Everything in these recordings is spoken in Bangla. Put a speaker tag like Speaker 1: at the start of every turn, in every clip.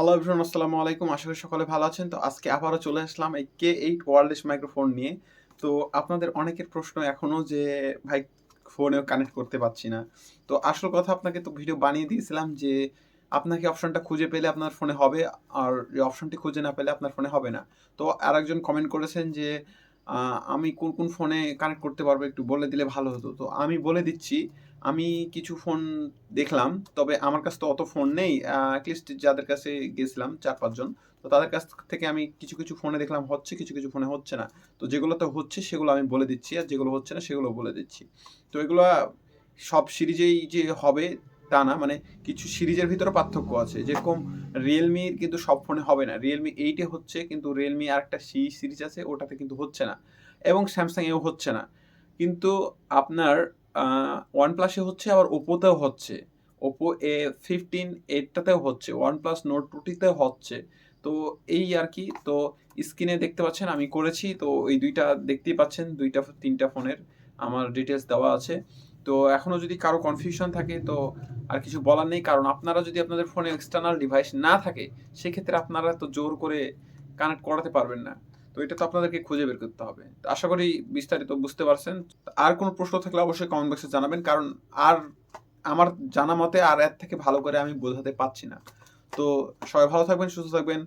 Speaker 1: হ্যালো এভরিওয়ান আসসালামু আলাইকুম। আশা করি সকলে ভালো আছেন। তো আজকে আবারও চলে আসলাম এই কে এইট ওয়ারলেস মাইক্রোফোন নিয়ে। তো আপনাদের অনেকের প্রশ্ন এখনও যে, ভাই ফোনেও কানেক্ট করতে পারছি না। তো আসল কথা আপনাকে তো ভিডিও বানিয়ে দিয়েছিলাম যে, আপনাকে অপশনটা খুঁজে পেলে আপনার ফোনে হবে, আর অপশনটি খুঁজে না পেলে আপনার ফোনে হবে না। তো আর একজন কমেন্ট করেছেন যে আমি কোন কোন ফোনে কানেক্ট করতে পারব একটু বলে দিলে ভালো হতো। তো আমি বলে দিচ্ছি, আমি কিছু ফোন দেখলাম, তবে আমার কাছে তো অত ফোন নেই। অ্যাটলিস্ট যাদের কাছে গেছিলাম চার পাঁচজন তো তাদের কাছ থেকে আমি কিছু কিছু ফোনে দেখলাম হচ্ছে, কিছু কিছু ফোনে হচ্ছে না। তো যেগুলোতে হচ্ছে, সেগুলো আমি বলে দিচ্ছি, আর যেগুলো হচ্ছে না সেগুলো বলে দিচ্ছি। তো এগুলো সব সিরিজেই যে হবে তা না মানে কিছু সিরিজের ভিতরে পার্থক্য আছে। যেরকম রিয়েলমির কিন্তু সব ফোনে হবে না। রিয়েলমি এইটে হচ্ছে, কিন্তু রিয়েলমি আর একটা সি সিরিজ আছে, ওটাতে কিন্তু হচ্ছে না। এবং স্যামসাং এও হচ্ছে না। কিন্তু আপনার ওয়ান প্লাসে হচ্ছে, আবার ওপোতেও হচ্ছে। ওপো এ ফিফটিন এইটটাতেও হচ্ছে ওয়ান প্লাস নোট টুটিতেও হচ্ছে। তো এই আর কি, তো স্ক্রিনে দেখতে পাচ্ছেন, আমি করেছি। তো এই দুইটা দেখতেই পাচ্ছেন, দুইটা তিনটা ফোনের আমার ডিটেলস দেওয়া আছে। তো এখনও যদি কারও কনফিউশন থাকে, তো আর কিছু বলার নেই। কারণ আপনারা যদি আপনাদের ফোনে এক্সটার্নাল ডিভাইস না থাকে, সেক্ষেত্রে আপনারা তো জোর করে কানেক্ট করাতে পারবেন না। তো এটা তো আপনাদেরকে খুঁজে বের করতে হবে। আশা করি বিস্তারিত বুঝতে পারছেন। আর কোনো প্রশ্ন থাকলে অবশ্যই কমেন্ট বক্সে জানাবেন। কারণ আর আমার জানা মতে আর এর থেকে ভালো করে আমি বোঝাতে পারছি না। তো সবাই ভালো থাকবেন, সুস্থ থাকবেন।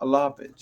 Speaker 1: আল্লাহ হাফেজ।